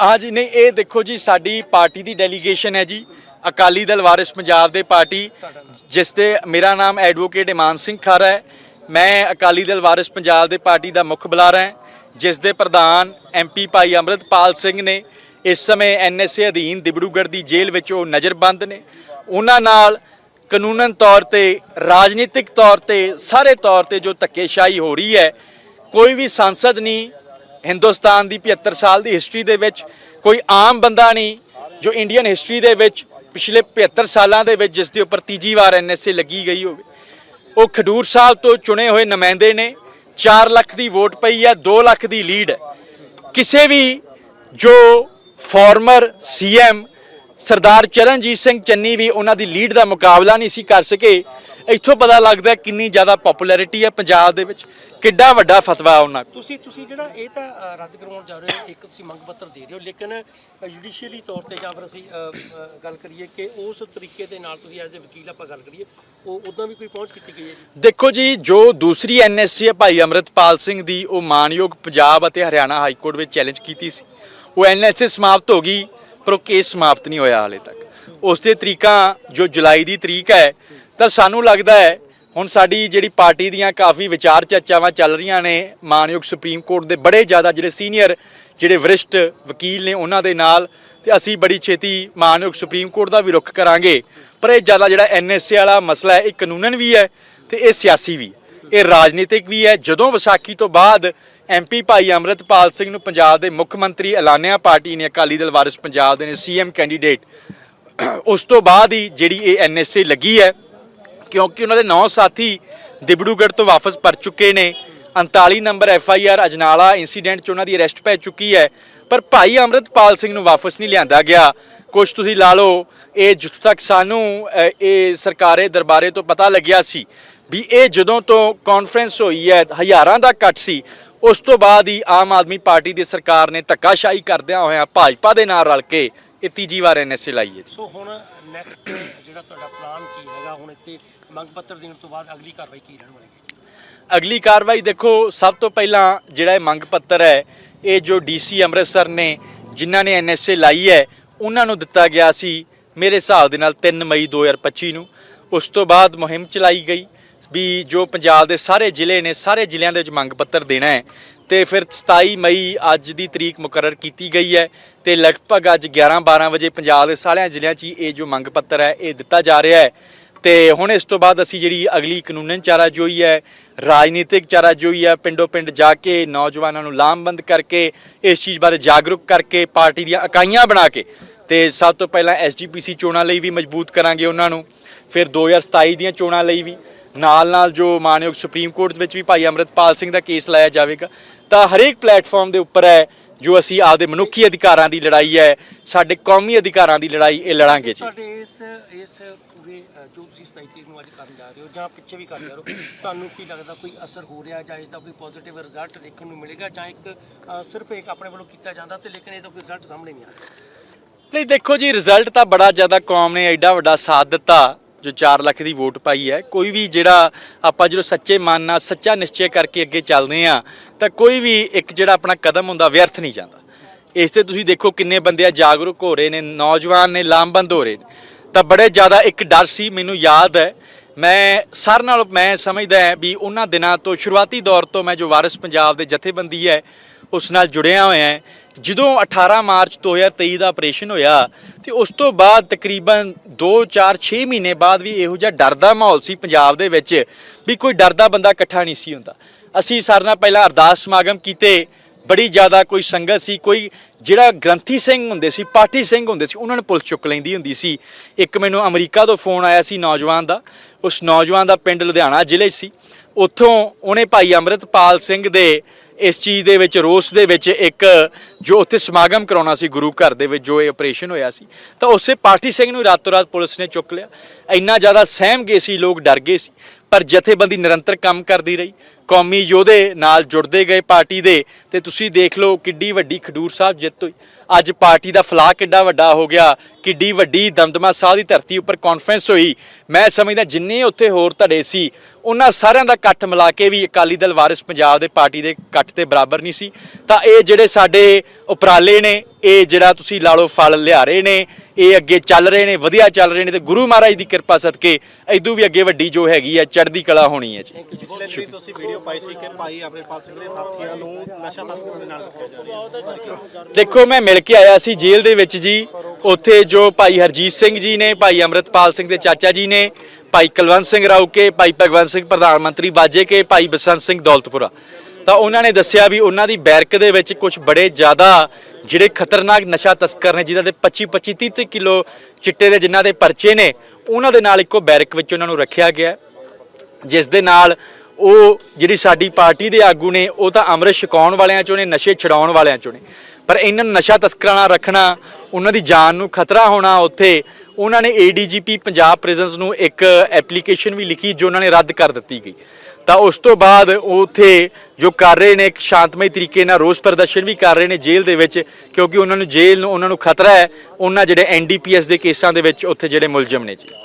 ਹਾਂਜੀ ਨਹੀਂ, ਇਹ ਦੇਖੋ ਜੀ, ਸਾਡੀ ਪਾਰਟੀ ਦੀ ਡੈਲੀਗੇਸ਼ਨ ਹੈ ਜੀ। ਅਕਾਲੀ ਦਲ, ਵਾਰਿਸ ਪੰਜਾਬ ਦੇ ਪਾਰਟੀ, ਜਿਸ ਤੇ ਮੇਰਾ ਨਾਮ ਐਡਵੋਕੇਟ ਇਮਾਨ ਸਿੰਘ ਖਾਰਾ ਹੈ। ਮੈਂ ਅਕਾਲੀ ਦਲ, ਵਾਰਿਸ ਪੰਜਾਬ ਦੇ ਪਾਰਟੀ ਦਾ ਮੁੱਖ ਬੁਲਾਰਾ ਹਾਂ, ਜਿਸ ਦੇ ਪ੍ਰਧਾਨ ਐਮਪੀ ਭਾਈ ਅੰਮ੍ਰਿਤਪਾਲ ਸਿੰਘ ਨੇ ਇਸ ਸਮੇਂ ਐਨਐਸਏ ਅਧੀਨ ਦਿਬੜੂਗੜ੍ਹ ਦੀ ਜੇਲ੍ਹ ਵਿੱਚ ਉਹ ਨਜ਼ਰਬੰਦ ਨੇ। ਉਹਨਾਂ ਨਾਲ ਕਾਨੂੰਨਨ ਤੌਰ ਤੇ, ਰਾਜਨੀਤਿਕ ਤੌਰ ਤੇ, ਸਾਰੇ ਤੌਰ ਤੇ ਜੋ ਧੱਕੇਸ਼ਾਹੀ ਹੋ ਰਹੀ ਹੈ, ਕੋਈ ਵੀ ਸੰਸਦ ਨਹੀਂ ਹਿੰਦੁਸਤਾਨ ਦੀ 75 ਸਾਲ ਦੀ ਹਿਸਟਰੀ ਦੇ ਵਿੱਚ ਕੋਈ ਆਮ ਬੰਦਾ ਨਹੀਂ ਜੋ ਇੰਡੀਅਨ ਹਿਸਟਰੀ ਦੇ ਵਿੱਚ ਪਿਛਲੇ 75 ਸਾਲਾਂ ਦੇ ਵਿੱਚ ਜਿਸ ਦੇ ਉੱਪਰ ਤੀਜੀ ਵਾਰ ਐਨਐਸਏ ਲੱਗੀ ਗਈ ਹੋਵੇ। ਉਹ ਖਡੂਰ ਸਾਹਿਬ ਤੋਂ ਚੁਣੇ ਹੋਏ ਨੁਮਾਇੰਦੇ ਨੇ। 4 ਲੱਖ ਦੀ ਵੋਟ ਪਈ ਹੈ 2 ਲੱਖ ਦੀ ਲੀਡ। ਹੈ ਕਿਸੇ ਵੀ ਜੋ ਫਾਰਮਰ ਸੀਐਮ ਸਰਦਾਰ ਚਰਨਜੀਤ ਸਿੰਘ ਚੰਨੀ ਵੀ ਉਹਨਾਂ ਦੀ ਲੀਡ ਦਾ ਮੁਕਾਬਲਾ ਨਹੀਂ ਸੀ ਕਰ ਸਕੇ ਇੱਥੋਂ ਪਤਾ ਲੱਗਦਾ ਕਿੰਨੀ ਜ਼ਿਆਦਾ ਪਪੂਲੈਰਿਟੀ ਹੈ ਪੰਜਾਬ ਦੇ ਵਿੱਚ ਕਿੱਡਾ ਵੱਡਾ ਫਤਵਾ ਉਹਨਾਂ ਕੋਲ। ਤੁਸੀਂ ਤੁਸੀਂ ਜਿਹੜਾ ਇਹ ਤਾਂ ਅ, ਰੱਦ ਕਰਵਾਉਣ ਜਾ ਰਹੇ ਹੋ ਇੱਕ ਤੁਸੀਂ ਮੰਗ ਪੱਤਰ ਦੇ ਰਹੇ ਹੋ ਲੇਕਿਨ ਜੁਡੀਸ਼ੀਅਲੀ ਤੌਰ ਤੇ ਜਾਂ ਫਿਰ ਅਸੀਂ ਅ, ਅ, ਗੱਲ ਕਰੀਏ ਕਿ ਉਸ ਤਰੀਕੇ ਦੇ ਨਾਲ ਤੁਸੀਂ ਐਜ਼ ਅ ਵਕੀਲ ਆਪਾਂ ਗੱਲ ਕਰੀਏ ਉਹ ਉਦਾਂ ਵੀ ਕੋਈ ਪਹੁੰਚ ਕੀਤੀ ਗਈ ਹੈ ਜੀ? ਦੇਖੋ ਜੀ ਜੋ ਦੂਸਰੀ ਐਨਐਸਸੀ ਹੈ ਭਾਈ ਅਮਰਿਤਪਾਲ ਸਿੰਘ ਦੀ ਉਹ ਮਾਨਯੋਗ ਪੰਜਾਬ ਅਤੇ ਹਰਿਆਣਾ ਹਾਈ ਕੋਰਟ ਵਿੱਚ ਚੈਲੰਜ ਕੀਤੀ ਸੀ। ਉਹ ਐਨਐਸਏ ਸਮਾਪਤ ਹੋ ਗਈ ਪਰ ਉਹ ਕੇਸ ਸਮਾਪਤ ਨਹੀਂ ਹੋਇਆ ਹਾਲੇ ਤੱਕ। ਉਸ ਦੇ ਤਰੀਕਾਂ ਜੋ ਜੁਲਾਈ ਦੀ ਤਰੀਕ ਹੈ ਤਾਂ ਸਾਨੂੰ ਲੱਗਦਾ ਹੈ, ਹੁਣ ਸਾਡੀ ਜਿਹੜੀ ਪਾਰਟੀ ਦੀਆਂ ਕਾਫੀ ਵਿਚਾਰ ਚਰਚਾਵਾਂ ਚੱਲ ਰਹੀਆਂ ਨੇ, ਮਾਨਯੋਗ ਸੁਪਰੀਮ ਕੋਰਟ ਦੇ ਬੜੇ ਜ਼ਿਆਦਾ ਜਿਹੜੇ ਸੀਨੀਅਰ ਜਿਹੜੇ ਵਰਿਸ਼ਟ ਵਕੀਲ ਨੇ ਉਹਨਾਂ ਦੇ ਨਾਲ, ਤੇ ਅਸੀਂ ਬੜੀ ਛੇਤੀ ਮਾਨਯੋਗ ਸੁਪਰੀਮ ਕੋਰਟ ਦਾ ਵੀ ਰੁਖ ਕਰਾਂਗੇ। ਪਰ ਇਹ ਜ਼ਿਆਦਾ ਜਿਹੜਾ ਐਨਐਸਏ ਵਾਲਾ ਮਸਲਾ ਹੈ, ਇਹ ਕਾਨੂੰਨਨ ਵੀ ਹੈ ਤੇ ਇਹ ਸਿਆਸੀ ਵੀ ਇਹ ਰਾਜਨੀਤਿਕ ਵੀ ਹੈ। ਜਦੋਂ ਵਿਸਾਖੀ ਤੋਂ ਬਾਅਦ ਐਮਪੀ ਭਾਈ ਅਮਰਿਤਪਾਲ ਸਿੰਘ ਨੂੰ ਪੰਜਾਬ ਦੇ ਮੁੱਖ ਮੰਤਰੀ ਐਲਾਨਿਆ ਪਾਰਟੀ ਨੇ, ਅਕਾਲੀ ਦਲ ਵਾਰਿਸ ਪੰਜਾਬ ਦੇ ਨੇ ਸੀਐਮ ਕੈਂਡੀਡੇਟ, ਉਸ ਤੋਂ ਬਾਅਦ ਹੀ ਜਿਹੜੀ ਇਹ ਐਨਐਸਏ ਲੱਗੀ ਹੈ ਕਿਉਂਕਿ ਉਹਨਾਂ ਦੇ ਨੌ ਸਾਥੀ ਦਿਬੜੂਗੜ੍ਹ ਤੋਂ ਵਾਪਸ ਪਰ ਚੁੱਕੇ ਨੇ। 39 number F I R Ajnala incident 'ਚ ਉਹਨਾਂ ਦੀ ਅਰੈਸਟ ਪੈ ਚੁੱਕੀ ਹੈ, ਪਰ ਭਾਈ ਅਮਰਿਤਪਾਲ ਸਿੰਘ ਨੂੰ ਵਾਪਸ ਨਹੀਂ ਲਿਆਂਦਾ ਗਿਆ। ਕੁਝ ਤੁਸੀਂ ਲਾ ਲਓ, ਇਹ ਜਿੱਥੋਂ ਤੱਕ ਸਾਨੂੰ ਇਹ ਸਰਕਾਰੇ ਦਰਬਾਰੇ ਤੋਂ ਪਤਾ ਲੱਗਿਆ ਸੀ ਵੀ ਇਹ ਜਦੋਂ ਤੋਂ ਕਾਨਫਰੰਸ ਹੋਈ ਹੈ, ਹਜ਼ਾਰਾਂ ਦਾ ਇਕੱਠ ਸੀ, ਉਸ ਤੋਂ ਬਾਅਦ ਹੀ ਆਮ ਆਦਮੀ ਪਾਰਟੀ ਦੀ ਸਰਕਾਰ ਨੇ ਧੱਕਾਸ਼ਾਹੀ ਕਰਦਿਆਂ ਹੋਇਆਂ ਭਾਜਪਾ ਦੇ ਨਾਲ ਰਲ ਕੇ ਇਹ ਤੀਜੀ ਵਾਰ ਐਨਐਸਏ ਲਾਈ ਹੈ ਜੀ। ਸੋ ਹੁਣ ਨੈਕਸਟ ਜਿਹੜਾ ਤੁਹਾਡਾ ਪਲਾਨ ਕੀ ਹੈਗਾ ਹੁਣ ਇੱਥੇ ਮੰਗ ਪੱਤਰ ਦੇਣ ਤੋਂ ਬਾਅਦ ਅਗਲੀ ਕਾਰਵਾਈ ਕੀ ਰਹਿਣ ਵਾਲੀ ਹੈ? ਅਗਲੀ ਕਾਰਵਾਈ ਦੇਖੋ ਸਭ ਤੋਂ ਪਹਿਲਾਂ ਜਿਹੜਾ ਇਹ ਮੰਗ ਪੱਤਰ ਹੈ ਇਹ ਜੋ ਡੀਸੀ ਅੰਮ੍ਰਿਤਸਰ ਨੇ ਜਿਨ੍ਹਾਂ ਨੇ ਐਨਐਸਏ ਲਾਈ ਹੈ ਉਹਨਾਂ ਨੂੰ ਦਿੱਤਾ ਗਿਆ ਸੀ ਮੇਰੇ ਹਿਸਾਬ ਦੇ ਨਾਲ 3 ਮਈ 2025 ਨੂੰ। ਉਸ ਤੋਂ ਬਾਅਦ ਮੁਹਿੰਮ ਚਲਾਈ ਗਈ। ਵੀ ਜੋ ਪੰਜਾਬ ਦੇ ਸਾਰੇ ਜ਼ਿਲ੍ਹੇ ਨੇ, ਸਾਰੇ ਜ਼ਿਲ੍ਹਿਆਂ ਦੇ ਵਿੱਚ ਮੰਗ ਪੱਤਰ ਦੇਣਾ ਹੈ। ਤੇ ਫਿਰ 27 ਮਈ ਅੱਜ ਦੀ ਤਰੀਕ ਮੁਕਰਰ ਕੀਤੀ ਗਈ ਹੈ ਤੇ ਲਗਭਗ ਅੱਜ 11 12 ਵਜੇ ਪੰਜਾਬ ਦੇ ਸਾਰਿਆਂ ਜ਼ਿਲ੍ਹਿਆਂ 'ਚ ਹੀ ਇਹ ਜੋ ਮੰਗ ਪੱਤਰ ਹੈ, ਇਹ ਦਿੱਤਾ ਜਾ ਰਿਹਾ ਹੈ। ਤੇ ਹੁਣ ਇਸ ਤੋਂ ਬਾਅਦ ਅਸੀਂ ਜਿਹੜੀ ਅਗਲੀ ਕਾਨੂੰਨਨ ਚਾਰਾਜੋਈ ਹੈ, ਰਾਜਨੀਤਿਕ ਚਾਰਾ ਜੋਈ ਹੈ ਪਿੰਡੋ ਪਿੰਡ ਜਾ ਕੇ ਨੌਜਵਾਨਾਂ ਨੂੰ ਲਾਮਬੰਦ ਕਰਕੇ, ਇਸ ਚੀਜ਼ ਬਾਰੇ ਜਾਗਰੂਕ ਕਰਕੇ ਪਾਰਟੀ ਦੀਆਂ ਇਕਾਈਆਂ ਬਣਾ ਕੇ, ਤੇ ਸਭ ਤੋਂ ਪਹਿਲਾਂ ਐਸਜੀਪੀਸੀ ਚੋਣਾਂ ਲਈ ਵੀ ਮਜ਼ਬੂਤ ਕਰਾਂਗੇ ਉਹਨਾਂ ਨੂੰ। ਫਿਰ 2027 ਦੀਆਂ ਚੋਣਾਂ ਲਈ ਵੀ। ਨਾਲ ਨਾਲ ਜੋ ਮਾਨਯੋਗ ਸੁਪਰੀਮ ਕੋਰਟ ਵਿੱਚ ਵੀ ਭਾਈ ਅਮਰਿਤਪਾਲ ਸਿੰਘ ਦਾ ਕੇਸ ਲਾਇਆ ਜਾਵੇਗਾ ਤਾਂ ਹਰੇਕ ਪਲੇਟਫਾਰਮ ਦੇ ਉੱਪਰ ਹੈ ਜੋ ਅਸੀਂ ਆਪਦੇ ਮਨੁੱਖੀ ਅਧਿਕਾਰਾਂ ਦੀ ਲੜਾਈ ਹੈ ਸਾਡੇ ਕੌਮੀ ਅਧਿਕਾਰਾਂ ਦੀ ਲੜਾਈ ਇਹ ਲੜਾਂਗੇ ਜੀ। ਤੁਹਾਡੇ ਇਸ ਇਸ ਪੂਰੇ ਜੋ ਤੁਸੀਂ 27 ਤਰੀਕ ਨੂੰ ਅੱਜ ਕਰਨ ਜਾ ਰਹੇ ਹੋ ਜਾਂ ਪਿੱਛੇ ਵੀ ਕਰ ਰਹੇ ਹੋ ਤੁਹਾਨੂੰ ਕੀ ਲੱਗਦਾ ਕੋਈ ਅਸਰ ਹੋ ਰਿਹਾ ਜਾਂ ਇਸ ਦਾ ਕੋਈ ਪੋਜ਼ਿਟਿਵ ਰਿਜ਼ਲਟ ਦੇਖਣ ਨੂੰ ਮਿਲੇਗਾ ਜਾਂ ਇੱਕ ਸਿਰਫ ਇੱਕ ਆਪਣੇ ਵੱਲੋਂ ਕੀਤਾ ਜਾਂਦਾ ਤੇ ਲੇਕਿਨ ਇਹਦਾ ਕੋਈ ਰਿਜ਼ਲਟ ਸਾਹਮਣੇ ਨਹੀਂ ਆ ਰਿਹਾ? ਨਹੀਂ ਦੇਖੋ ਜੀ ਰਿਜ਼ਲਟ ਤਾਂ ਬੜਾ ਜ਼ਿਆਦਾ ਕੌਮ ਨੇ ਐਡਾ ਵੱਡਾ ਸਾਥ ਦਿੱਤਾ। ਜੋ 4 ਲੱਖ ਦੀ ਵੋਟ ਪਾਈ ਹੈ, ਕੋਈ ਵੀ ਜਿਹੜਾ ਆਪਾਂ ਜਦੋਂ ਸੱਚੇ ਮਨ ਨਾਲ, ਸੱਚਾ ਨਿਸ਼ਚੈ ਕਰਕੇ ਅੱਗੇ ਚੱਲਦੇ ਆ ਤਾਂ ਕੋਈ ਵੀ ਇੱਕ ਜਿਹੜਾ ਆਪਣਾ ਕਦਮ ਹੁੰਦਾ, ਵਿਅਰਥ ਨਹੀਂ ਜਾਂਦਾ। ਇਸ ਤੇ ਤੁਸੀਂ ਦੇਖੋ ਕਿੰਨੇ ਬੰਦੇ ਆ ਜਾਗਰੂਕ ਹੋ ਰਹੇ ਨੇ, ਨੌਜਵਾਨ ਨੇ, ਲਾਮਬੰਦ ਹੋ ਰਹੇ ਨੇ। ਤਾਂ ਬੜੇ ਜ਼ਿਆਦਾ ਇੱਕ ਡਰ ਸੀ, ਮੈਨੂੰ ਯਾਦ ਹੈ। ਮੈਂ ਸਾਰਿਆਂ ਨਾਲ, ਮੈਂ ਸਮਝਦਾ ਹਾਂ ਵੀ ਉਹਨਾਂ ਦਿਨਾਂ ਤੋਂ, ਸ਼ੁਰੂਆਤੀ ਦੌਰ ਤੋਂ ਮੈਂ ਜੋ ਵਾਰਿਸ ਪੰਜਾਬ ਦੇ ਜਥੇਬੰਦੀ ਹੈ, ਉਸ ਨਾਲ ਜੁੜਿਆ ਹੋਇਆ ਹੈ। ਜਦੋਂ 18 ਮਾਰਚ 2023 ਦਾ ਆਪਰੇਸ਼ਨ ਹੋਇਆ ਤੇ ਉਸ ਤੋਂ ਬਾਅਦ ਤਕਰੀਬਨ 2 4 6 ਮਹੀਨੇ ਬਾਅਦ ਵੀ ਇਹੋ ਜਿਹਾ ਡਰ ਦਾ ਮਾਹੌਲ ਸੀ ਪੰਜਾਬ ਦੇ ਵਿੱਚ ਵੀ ਕੋਈ ਡਰਦਾ ਬੰਦਾ ਇਕੱਠਾ ਨਹੀਂ ਸੀ ਹੁੰਦਾ। ਅਸੀਂ ਸਾਰਿਆਂ ਨਾਲ ਪਹਿਲਾਂ ਅਰਦਾਸ ਸਮਾਗਮ ਕੀਤੇ, ਬੜੀ ਜ਼ਿਆਦਾ ਕੋਈ ਸੰਗਤ ਸੀ, ਕੋਈ ਜਿਹੜਾ ਗ੍ਰੰਥੀ ਸਿੰਘ ਹੁੰਦੇ ਸੀ, ਪਾਠੀ ਸਿੰਘ ਹੁੰਦੇ ਸੀ, ਉਹਨਾਂ ਨੂੰ ਪੁਲਿਸ ਚੁੱਕ ਲੈਂਦੀ ਹੁੰਦੀ ਸੀ। ਇੱਕ ਮੈਨੂੰ ਅਮਰੀਕਾ ਤੋਂ ਫੋਨ ਆਇਆ ਸੀ ਨੌਜਵਾਨ ਦਾ, ਉਸ ਨੌਜਵਾਨ ਦਾ ਪਿੰਡ ਲੁਧਿਆਣਾ ਜ਼ਿਲ੍ਹੇ ਸੀ। ਉੱਥੋਂ ਉਹਨੇ ਭਾਈ ਅੰਮ੍ਰਿਤਪਾਲ ਸਿੰਘ ਦੇ ਇਸ ਚੀਜ਼ ਦੇ ਵਿੱਚ, ਰੋਸ ਦੇ ਵਿੱਚ ਇੱਕ, ਜੋ ਉੱਥੇ ਸਮਾਗਮ ਕਰਾਉਣਾ ਸੀ ਗੁਰੂ ਘਰ ਦੇ ਵਿੱਚ, ਜੋ ਇਹ ਆਪਰੇਸ਼ਨ ਹੋਇਆ ਸੀ, ਤਾਂ ਉਸੇ ਪਾਰਟੀ ਸਿੰਘ ਨੂੰ ਰਾਤੋਂ ਰਾਤ ਪੁਲਿਸ ਨੇ ਚੁੱਕ ਲਿਆ। ਇੰਨਾ ਜ਼ਿਆਦਾ ਸਹਿਮ ਗਏ ਸੀ, ਲੋਕ ਡਰ ਗਏ ਸੀ। ਪਰ ਜਥੇਬੰਦੀ ਨਿਰੰਤਰ ਕੰਮ ਕਰਦੀ ਰਹੀ। ਕੌਮੀ ਯੋਧੇ ਨਾਲ ਜੁੜਦੇ ਗਏ ਪਾਰਟੀ ਦੇ ਤੇ ਤੁਸੀਂ ਦੇਖ ਲਓ ਕਿੱਡੀ ਵੱਡੀ ਖਡੂਰ ਸਾਹਿਬ ਜਿੱਤ ਹੋਈ। ਅੱਜ ਪਾਰਟੀ ਦਾ ਫਲਾਹ ਕਿੱਡਾ ਵੱਡਾ ਹੋ ਗਿਆ। ਕਿੱਡੀ ਵੱਡੀ ਦਮਦਮਾ ਸਾਹਿਬ ਦੀ ਧਰਤੀ ਉੱਪਰ ਕਾਨਫਰੰਸ ਹੋਈ। ਮੈਂ ਸਮਝਦਾ ਜਿੰਨੇ ਉੱਥੇ ਹੋਰ ਧੜੇ ਸੀ, ਉਹਨਾਂ ਸਾਰਿਆਂ ਦਾ ਇਕੱਠ ਮਿਲਾ ਕੇ ਵੀ ਅਕਾਲੀ ਦਲ ਵਾਰਿਸ ਪੰਜਾਬ ਦੇ ਪਾਰਟੀ ਦੇ ਇਕੱਠ ਤੇ ਬਰਾਬਰ ਨਹੀਂ ਸੀ। ਤਾਂ ਇਹ ਜਿਹੜੇ ਸਾਡੇ ਉਪਰਾਲੇ ਨੇ ਇਹ ਜਿਹੜਾ ਤੁਸੀਂ ਲਾ ਲਓ ਫਲ ਲਿਆ ਰਹੇ ਨੇ ਇਹ ਅੱਗੇ ਚੱਲ ਰਹੇ ਨੇ ਵਧੀਆ ਚੱਲ ਰਹੇ ਨੇ ਤੇ ਗੁਰੂ ਮਹਾਰਾਜ ਦੀ ਕਿਰਪਾ ਸਦਕੇ ਐਦੂ ਵੀ ਅੱਗੇ ਵੱਡੀ ਜੋ ਹੈਗੀ ਆ ਚੜ੍ਹਦੀ ਕਲਾ ਹੋਣੀ ਹੈ ਜੀ। ਪਿਛਲੇ ਦਿਨ ਤੁਸੀਂ ਵੀਡੀਓ ਪਾਈ ਸੀ ਕਿ ਭਾਈ ਅਮਰਿਤਪਾਲ ਸਿੰਘ ਦੇ ਸਾਥੀਆਂ ਨੂੰ ਨਸ਼ਾ ਤਸਕਰਾਂ ਦੇ ਨਾਲ ਰੱਖਿਆ ਜਾ ਰਿਹਾ ਦੇਖੋ ਮੈਂ ਮਿਲ ਕੇ ਆਇਆ ਸੀ ਜੇਲ੍ਹ ਦੇ ਵਿੱਚ ਜੀ। ਉੱਥੇ ਜੋ ਭਾਈ ਹਰਜੀਤ ਸਿੰਘ ਜੀ ਨੇ ਭਾਈ ਅਮਰਿਤਪਾਲ ਸਿੰਘ ਦੇ ਚਾਚਾ ਜੀ ਨੇ ਭਾਈ ਕੁਲਵੰਤ ਸਿੰਘ ਰਾਉਕੇ ਭਾਈ ਭਗਵੰਤ ਸਿੰਘ ਪ੍ਰਧਾਨ ਮੰਤਰੀ ਬਾਜੇ ਕੇ ਭਾਈ ਬਸੰਤ ਸਿੰਘ ਦੌਲਤਪੁਰਾ। ਤਾਂ ਉਹਨਾਂ ਨੇ ਦੱਸਿਆ ਵੀ ਉਹਨਾਂ ਦੀ ਬੈਰਕ ਦੇ ਵਿੱਚ ਕੁਝ ਬੜੇ ਜ਼ਿਆਦਾ ਜਿਹੜੇ ਖਤਰਨਾਕ ਨਸ਼ਾ ਤਸਕਰ ਨੇ ਜਿਨ੍ਹਾਂ ਦੇ 25 25 30 30 ਕਿਲੋ ਚਿੱਟੇ ਦੇ, ਜਿਨ੍ਹਾਂ ਦੇ ਪਰਚੇ ਨੇ, ਉਹਨਾਂ ਦੇ ਨਾਲ ਇੱਕੋ ਬੈਰਕ ਵਿੱਚ ਉਹਨਾਂ ਨੂੰ ਰੱਖਿਆ ਗਿਆ ਜਿਸ ਦੇ ਨਾਲ ਉਹ ਜਿਹੜੀ ਸਾਡੀ ਪਾਰਟੀ ਦੇ ਆਗੂ ਨੇ, ਉਹ ਤਾਂ ਅੰਮ੍ਰਿਤ ਛਕਾਉਣ ਵਾਲਿਆਂ ਚੋਂ ਨੇ, ਨਸ਼ੇ ਛਡਾਉਣ ਵਾਲਿਆਂ ਚੋਂ ਨੇ। ਪਰ ਇਹਨਾਂ ਨੂੰ ਨਸ਼ਾ ਤਸਕਰਾਂ ਨਾਲ ਰੱਖਣਾ, ਉਹਨਾਂ ਦੀ ਜਾਨ ਨੂੰ ਖਤਰਾ ਹੋਣਾ ਉੱਥੇ, ਉਹਨਾਂ ਨੇ ਏਡੀਜੀਪੀ ਪੰਜਾਬ ਪ੍ਰਿਜ਼ਨਸ ਨੂੰ ਇੱਕ ਐਪਲੀਕੇਸ਼ਨ ਵੀ ਲਿਖੀ, ਜੋ ਉਹਨਾਂ ਨੇ ਰੱਦ ਕਰ ਦਿੱਤੀ ਗਈ। ਤਾਂ ਉਸ ਤੋਂ ਬਾਅਦ ਉਹ ਉੱਥੇ ਜੋ ਕਰ ਰਹੇ ਨੇ, ਇੱਕ ਸ਼ਾਂਤਮਈ ਤਰੀਕੇ ਨਾਲ ਰੋਸ ਪ੍ਰਦਰਸ਼ਨ ਵੀ ਕਰ ਰਹੇ ਨੇ ਜੇਲ੍ਹ ਦੇ ਵਿੱਚ, ਕਿਉਂਕਿ ਉਹਨਾਂ ਨੂੰ ਜੇਲ੍ਹ ਨੂੰ, ਉਹਨਾਂ ਨੂੰ ਖਤਰਾ ਹੈ, ਉਹਨਾਂ ਜਿਹੜੇ ਐਨਡੀਪੀਐਸ ਦੇ ਕੇਸਾਂ ਦੇ ਵਿੱਚ ਉੱਥੇ ਜਿਹੜੇ ਮੁਲਜ਼ਮ ਨੇ ਜੀ।